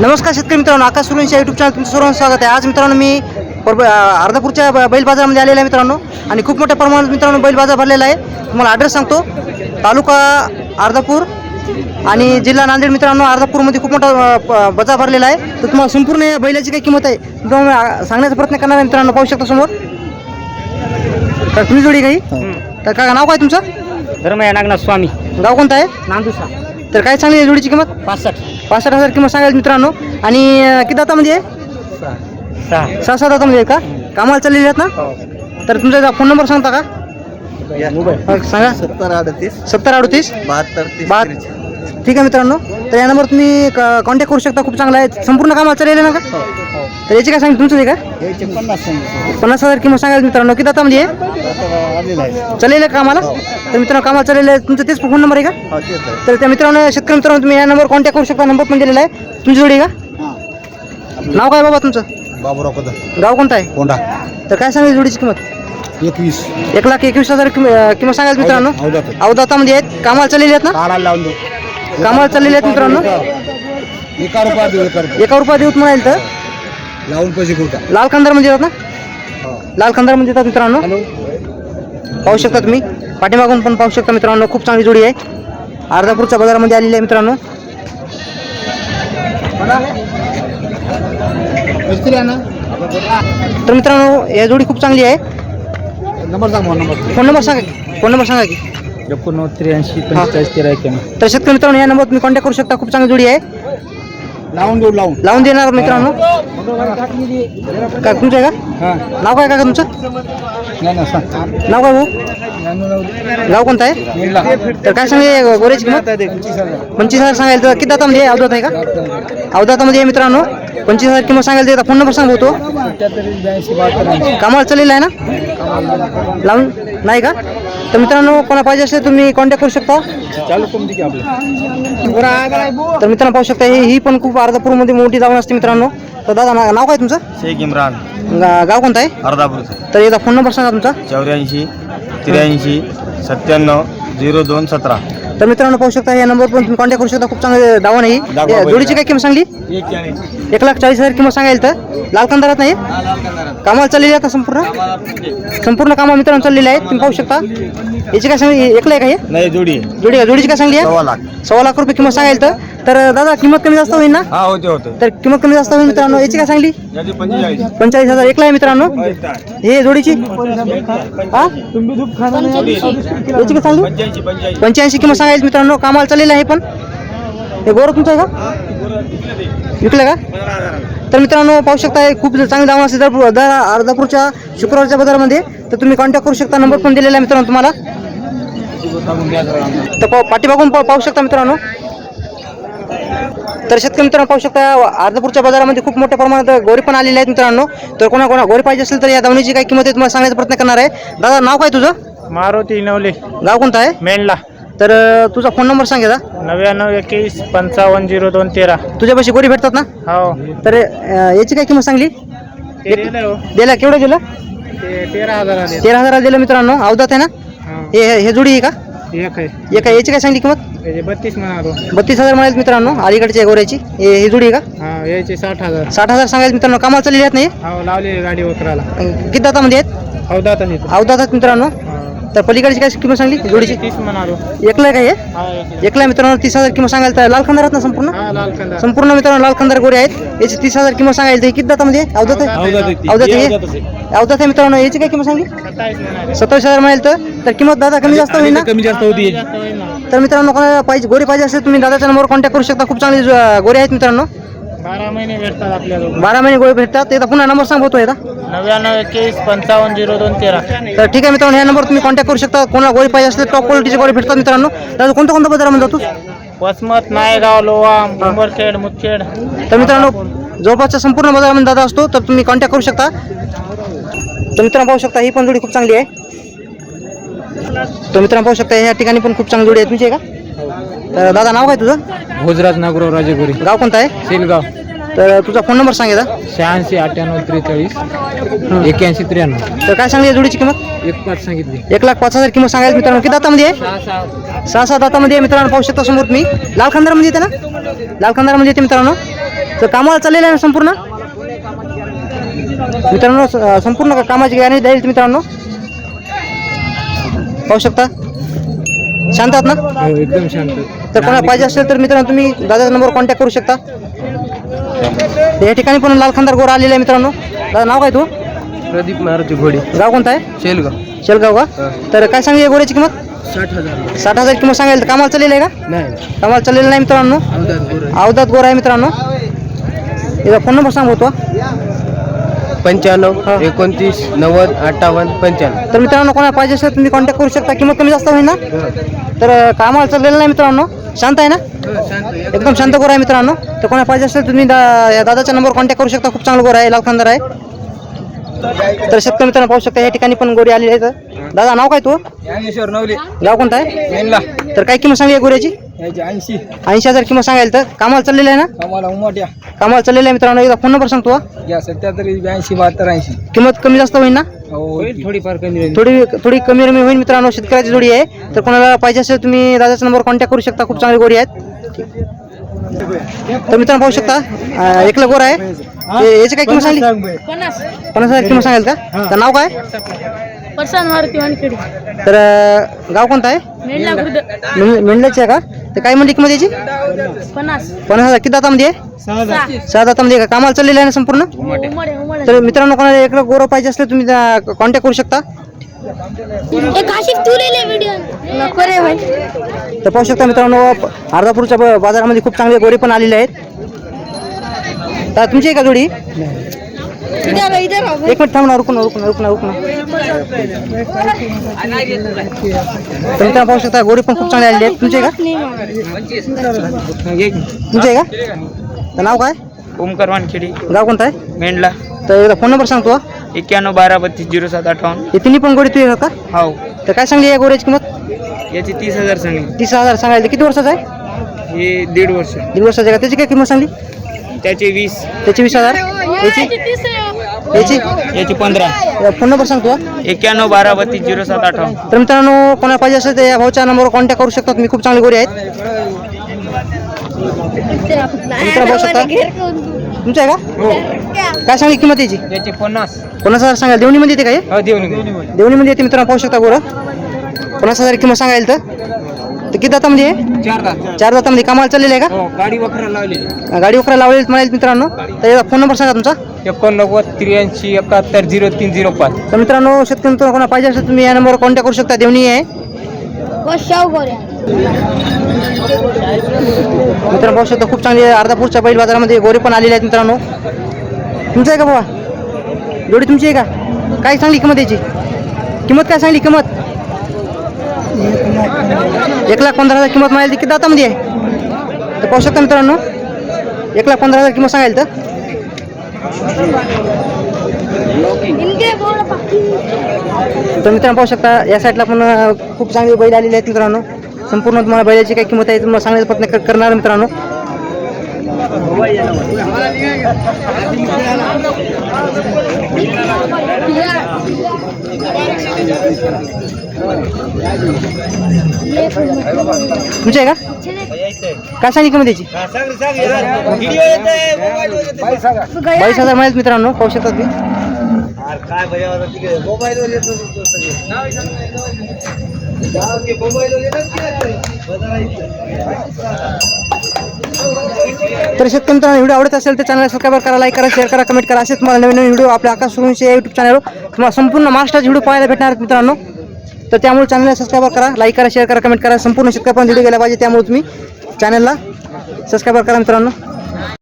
नमस्कार शेतकरी मित्रांनो आकाश सुरेंच्या युट्यूब चॅनल तुमचं सर्वांचं स्वागत आहे. आज मित्रांनो मी अर्धापूरच्या बैल बाजारामध्ये आलेला आहे मित्रांनो. आणि खूप मोठ्या प्रमाणात मित्रांनो बैल बाजार भरलेला आहे. तुम्हाला ॲड्रेस सांगतो. तालुका अर्धापूर आणि जिल्हा नांदेड मित्रांनो अर्धापूरमध्ये खूप मोठा बाजार भरलेला आहे. तर तुम्हाला संपूर्ण या बैलाची काय किंमत आहे तुम्हाला सांगण्याचा प्रयत्न करणार आहे मित्रांनो. पाहू शकता समोर. तर तुम्ही जोडी काही तर काय नाव काय तुमचं? धर्मया नागनाथ स्वामी. गाव कोणतं आहे? नांदुसा. तर काय चांगली आहे जोडीची किंमत? पासष्ट. पासष्ट हजार किंमत सांगायला मित्रांनो. आणि किती दातामध्ये आहे सहा. सहा सात दातामध्ये आहे का? कामाला चाललेले आहेत ना? तर तुमचा फोन नंबर सांगता का? मोबाईल. हा, सांगा. सत्तर अडतीस. सत्तर अडतीस? बहात्तर बात ठीक आहे मित्रांनो. तर या नंबर तुम्ही कॉन्टॅक्ट करू शकता. खूप चांगला आहे. संपूर्ण कामाला चाललेलं आहे ना का? तर याची काय सांगितलं तुमचं आहे का पन्नास सांगितले. पन्नास हजार किंमत सांगायला मित्रांनो. किती आहे आलेला आहे. चाललेलं आहे कामाला? तर मित्रांनो कामाला चाललेलं आहे तुमचं तेच फोन नंबर आहे का? हो तेच आहे. तर त्या मित्रांनो शेतकरी मित्रांनो तुम्ही या नंबर कॉन्टॅक्ट करू शकता. नंबर पण दिलेला आहे. तुमची जोडी आहे का? नाव काय बाबा तुमचं? बाबूराव कदम गाव कोणतं आहे? कोंडा तर काय सांगायची जोडीची किंमत? एकवीस. एक लाख एकवीस हजार किंम- अं, किंमत सांगायचं मित्रांनो? अवधात. अवदातामध्ये आहेत. कामाला चाललेले आहेत ना? काढायला लावून देऊ. कामाला चाललेले आहेत मित्रांनो? एका रुपया देऊ एका रुपया एका रुपया देऊत म्हणाल तर? लावून पैसे कुठा लाल खंदारमध्ये येतात ना? लाल खंदारमध्ये येतात मित्रांनो? पाहू शकता तुम्ही. पाठीमागून पण पाहू शकता मित्रांनो खूप चांगली जोडी आहे. अर्धापूरच्या बाजारामध्ये आलेली आहे मित्रांनो. तर मित्रांनो या जोडी खूप चांगली आहे. नंबर सांग नंबर. फोन नंबर सांगा की. फोन नंबर सांगा की. एकोणनव्वद त्र्याऐंशी पंचेचाळीस तेरा तर शेतकरी मित्रांनो या नंबर तुम्ही कॉन्टॅक्ट करू शकता. खूप चांगली जोडी आहे. लावून देऊ लावून. लावून देणार मित्रांनो. काय तुमचं आहे का? नाव काय का तुमचं? नाही ना सांग. नाव काय भाऊ? गाव कोणतं आहे? तर काय सांगे गोऱ्याची किंमत? पंचवीस हजार सांगायला तर किती दातामध्ये आहे? अवधात आहे का? अवधातामध्ये आहे मित्रांनो. पंचवीस हजार किंमत सांगायला तर फोन नंबर सांग भाऊ तो. ब्याऐंशी बहात्तर ऐंशी कामाला चाललेला आहे ना? लावून? नाही का? तर मित्रांनो कोणा पाहिजे असेल तुम्ही कॉन्टॅक्ट करू शकता. तर मित्रांनो पाहू शकता ही ही पण खूप अर्धापूरमध्ये मोठी जाऊन असते मित्रांनो. तर दादा ना- नाव काय तुमचं? शेख इम्रान. गा- गाव कोणतं आहे? अर्धापूरचं तर एकदा फोन नंबर सांगा तुमचा. चौऱ्याऐंशी त्र्याऐंशी सत्त्याण्णव झिरो दोन सतरा. तर मित्रांनो पाहू शकता या नंबर पण तुम्ही कॉन्टॅक्ट करू शकता. खूप चांगले दावा नाही जोडीची काय किंमत सांगली? एक लाख चाळीस हजार किंमत सांगायला तर. लाल कंदारात नाही? कामाला चाललेली आहे संपूर्ण? संपूर्ण कामा मित्रांनो चाललेली आहेत तुम्ही पाहू शकता. याची काय सांगली? एकला आहे? का हे नाही जोडी आहे. जोडी जोडीची काय सांगली आहे? सव्वा लाख. रुपये किंमत सांगायला तर. तर दादा किंमत कमी जास्त होईल ना? हा होते होते. तर किंमत कमी जास्त होईल मित्रांनो. याची काय सांगली? पंचेचाळीस. हजार. एकला आहे मित्रांनो. हे जोडीची? याची काय सांगली? पंच्याऐंशी पंच्याऐंशी पंच्याऐंशी सांगायची मित्रांनो कामाला चाललेलं आहे पण. हे गोर तुमचं आहे का? विकलं का? तर मित्रांनो पाहू शकता हे खूप चांगली दाम असते. दर दर अर्धापूरच्या शुक्रवारच्या बाजारामध्ये तर तुम्ही कॉन्टॅक्ट करू शकता. नंबर पण दिलेला आहे मित्रांनो तुम्हाला. तर पाहू पाठीमागून पाहू पाहू शकता मित्रांनो. तर शेतकरी मित्रांनो पाहू शकता अर्धापूरच्या बाजारामध्ये खूप मोठ्या प्रमाणात गोरी पण आलेले आहेत मित्रांनो. तर कोणा कोणा गोरी पाहिजे असेल तर या दावणीची काय किंमत आहे तुम्हाला सांगण्याचा प्रयत्न करणार आहे. दादा नाव काय तुझं? मारुती नवले गाव कोणतं आहे? मेनला तर अं, तुझा फोन नंबर सांग नव्याण्णव एकवीस पंचावन्न झिरो दोन तेरा. तुझ्यापाशी गोरी भेटतात ना? हो. तर अं, याची काय किंमत सांगली? ते दिलं हो. दिला केवढं दिलं? ते तेरा हजार आले तेरा हजाराला दिलं मित्रांनो. अवधात आहे ना? हा. हे हे- हे जोडी आहे का? एक आहे. एका याची काय सांगली किंमत? त्याचे बत्तीस म्हणालो. बत्तीस हजार मिळेल मित्रांनो. अलीकडच्या गोऱ्याची. हे हे जोडी आहे का? हा याचे साठ हजार. साठ हजार सांगायचं मित्रांनो. कामाला चाललेली आहेत नाही हो? लावले गाडी वकराला किती दातामध्ये आहेत? अवधात आहे तो. अवधात आहेत मित्रांनो. तर पलीकडची काय किंमत सांगली? जोडीची? तीस म्हणालो. एकला आहे का हे? हा एक. एकला मित्रांनो तीस हजार किंमत सांगायला तर लाल खंदार आहेत ना संपूर्ण? हा संपूर्ण मित्रांनो लाल खंदार गोरे आहेत. याची तीस हजार किंमत सांगायला किती दातामध्ये आहे? अवधात आहे अवधात आहे अवधात आहे. मित्रांनो याची काय किंमत सांगली? सत्तावीस म्हणाले. हजार मिळेल तर? किंमत दादा कमी जास्त होईल ना? कमी जास्त होती. तर मित्रांनो कोणाला पाहिजे गोरी पाहिजे असेल तुम्ही दादाच्या नंबरवर कॉन्टॅक्ट करू शकता. खूप चांगली गोरी आहेत मित्रांनो. बारा महिने भेटतात आपल्याला बारा महिने गोळी भेटतात. एकदा पुन्हा नंबर सांगतो एकदा. नव्याण्णव एकवीस पंचावन्न झिरो दोन तेरा. तर ठीक आहे मित्रांनो ह्या नंबर तुम्ही कॉन्टॅक्ट करू शकता. कोणाला गोळी पाहिजे असेल टॉप क्वालिटीची गोळी भेटतात मित्रांनो. दादा कोणत्या कोणत्या बाजारामध्ये जातो वसमत नायगाव लोवा उंबरखेड मुदखेड. तर मित्रांनो जवळपासच्या संपूर्ण बाजारामध्ये दादा असतो तर तुम्ही कॉन्टॅक्ट करू शकता. तर मित्रांनो पाहू शकता ही पण जोडी खूप चांगली आहे. तर मित्रांनो पाहू शकता ह्या ठिकाणी पण खूप चांगली जोडी आहे. तुमची आहे का? तर दादा नाव काय तुझं? गुजरात नागराव राजेगुरी. गाव कोणतं आहे? सेलगाव तर तुझा फोन नंबर सांग शहाऐंशी अठ्ठ्याण्णव त्रेचाळीस एक्याऐंशी त्र्याण्णव. तर काय सांगली या जोडीची किंमत? एक पाच सांगितली. एक लाख पाच हजार किंमत सांगायला मित्रांनो. किती दातामध्ये आहे? सहा सहा. सहा सात दातामध्ये आहे मित्रांनो. पाहू शकता समोर तुम्ही. लाल खंदारमध्ये येते ना? लाल खंदारमध्ये येते मित्रांनो. तर कामाला चाललेलं आहे ना संपूर्ण? मित्रांनो स- संपूर्ण कामाची गॅरंटी द्यायला मित्रांनो. पाहू शकता? शांत आहात ना? हो एकदम शांत. तर कोणाला पाहिजे असेल तर मित्रांनो तुम्ही दादाचा नंबर कॉन्टॅक्ट करू शकता. या ठिकाणी पण लाल खंदार गोरा आलेला आहे मित्रांनो. दादा नाव काय तू? प्रदीप मारुती घोडे. गाव कोणतं आहे? शेलगाव. शेलगाव का? तर काय सांगली या गोऱ्याची किंमत? साठ हजार. साठ हजार किंमत सांगायला तर कामाला चाललेलं आहे का? नाही. कामाला चाललेलं नाही मित्रांनो. अवधात गोरा आहे. मित्रांनो. याचा फोन नंबर सांग होतो पंच्याण्णव. एकोणतीस नव्वद अठ्ठावन्न पंच्याण्णव. तर मित्रांनो कोणाला पाहिजे असेल तुम्ही कॉन्टॅक्ट करू शकता. किंमत कमी जास्त होईल ना? तर अं, कामाला चाललेलं नाही मित्रांनो. शांत आहे ना? एकदम शांत गोरा आहे मित्रांनो. तर कोणाला पाहिजे असेल तुम्ही दा या दादाचा नंबर कॉन्टॅक्ट करू शकता. खूप चांगला गोरा आहे लालखंदार आहे. तर शेतकरी मित्रांनो पाहू शकता या ठिकाणी पण गोरी आलेली आहे तर दादा नाव काय तू? ज्ञानेश्वर नवले. गाव कोणतं आहे? तर काय किंमत सांगली या गोऱ्याची? याची ऐंशी. ऐंशी हजार किंमत सांगायला तर. कामाला चाललेलं आहे ना? उमट्या. कामाला चाललेलं आहे मित्रांनो. एकदा फोन नंबर सांगतो सत्याहत्तर ब्याऐंशी बहात्तर ऐंशी. किंमत कमी जास्त होईल ना? थोडीफार कमी थोडी थोडी कमी रमी होईल मित्रांनो शेतकऱ्याची जोडी आहे. तर कोणाला पाहिजे असेल तुम्ही दादाचा नंबर कॉन्टॅक्ट करू शकता. खूप चांगली गोडी आहेत. तर मित्रांनो पाहू शकता एकला गोर आहे. हे- याची काय किंमत सांगली? पन्नास. पन्नास हजार किंमत सांगेल का? तर नाव काय? तर गाव कोणतं आहे? मेंढल्याची आहे का? तर काय म्हणली किंमत याची? पन्नास. पन्नास हजार. किती दातामध्ये आहे? सहा दातामध्ये आहे का? कामाला चाललेलं आहे ना संपूर्ण? तर मित्रांनो कोणाला एकला गोरं पाहिजे असलं तुम्ही कॉन्टॅक्ट करू शकता. एक आशिक तू व्हिडिओ नको रे भाई. तर पाहू शकता मित्रांनो अर्धापूरच्या बाजारामध्ये खूप चांगले गोरे पण आलेले आहेत. तर तुमची आहे का जोडी? एक मिनिट थांब ना रुकून रुकून रुकून रुकून। तर मित्रांनो पाहू शकता गोरी पण खूप चांगले आलेले आहेत. तुमचे आहे का? तुमचे आहे का? तर नाव काय? ओमकार वानखेडी. गाव कोणतं आहे? मेंढला. तर एकदा फोन नंबर सांगतो हा. एक्क्याण्णव बारा बत्तीस झिरो सात अठ्ठावन्न. हे तिन्ही पण गोडी तुझी का? हो. तर काय सांगली या गोऱ्याची किंमत? याची तीस हजार सांगली. तीस हजार सांगायला. किती वर्षाचा आहे? हे दीड वर्ष. दीड वर्षाचा आहे का? त्याची काय किंमत सांगली? त्याचे वीस. त्याची वीस हजार. याची याची? याची पंधरा. फोन नंबर सांगतो हा. एक्क्याण्णव बारा बत्तीस झिरो सात अठ्ठावन्न तर मित्रांनो कोणाला पाहिजे असेल तर या भाऊच्या नंबरवर कॉन्टॅक्ट करू शकता. तुम्ही खूप चांगली गोरी आहेत. मित्र पाहू शकता. तुमचं आहे का? काय सांगली किंमत याची? याची पन्नास. पन्नास हजार सांगाल. देवणीमध्ये येते का हे? हो देवणीमध्ये. येते मित्रांनो पाहू शकता गोरं पन्नास हजार किंमत सांगायला तर? तर किती दातामध्ये आहे? चार तास चार दातामध्ये कामाला चाललेलं आहे हो गाडी वखरा लावली का गाडी वखरा लावलेली म्हणाले मित्रांनो. तर याचा फोन नंबर सांगा तुमचा. एकोणनव्वद त्र्याऐंशी एकाहत्तर झिरो तीन झिरो पाच. तर मित्रांनो शेतकरी मित्रांनो कोणाला पाहिजे असेल तुम्ही या नंबरवर कॉन्टॅक्ट करू शकता. देवणी आहे. मित्रांनो पाहू शकता खूप चांगली अर्धापूरच्या बैल बाजारामध्ये गोरे पण आलेले आहेत मित्रांनो. तुमचं आहे का बाबा जोडी तुमची आहे का? काय सांगली किंमत याची? किंमत काय सांगली? किंमत? एक लाख पंधरा हजार किंमत मिळाली ती किती दातामध्ये आहे? तर पाहू शकता मित्रांनो एक लाख पंधरा हजार किंमत सांगायला तर. तर मित्रांनो पाहू शकता या साईडला पण खूप चांगली बैल आलेली आहेत मित्रांनो. संपूर्ण तुम्हाला बैलाची काय किंमत आहे तुम्हाला सांगण्याचा प्रयत्न करणार मित्रांनो. आहे का? काय किंमत त्याची? बावीस हजार मिळेल मित्रांनो पाहू शकता तुम्ही. तर शेतकरी मित्रांनो व्हिडिओ आवडत असेल तर चॅनल सबस्क्राईब करा लाईक करा शेअर करा कमेंट करा. असेच तुम्हाला नवीन नवीन व्हिडिओ आपल्या आकाश सुरूंशी या युट्यूब चॅनलवर तुम्हाला संपूर्ण महाराष्ट्राचे व्हिडिओ पाहायला भेटणार आहेत मित्रांनो. तर त्यामुळे चॅनलला सबस्क्राईब करा लाईक करा शेअर करा कमेंट करा. संपूर्ण शेतकऱ्यापर्यंत व्हिडिओ गेला पाहिजे त्यामुळे तुम्ही चॅनलला सबस्क्राईब करा मित्रांनो.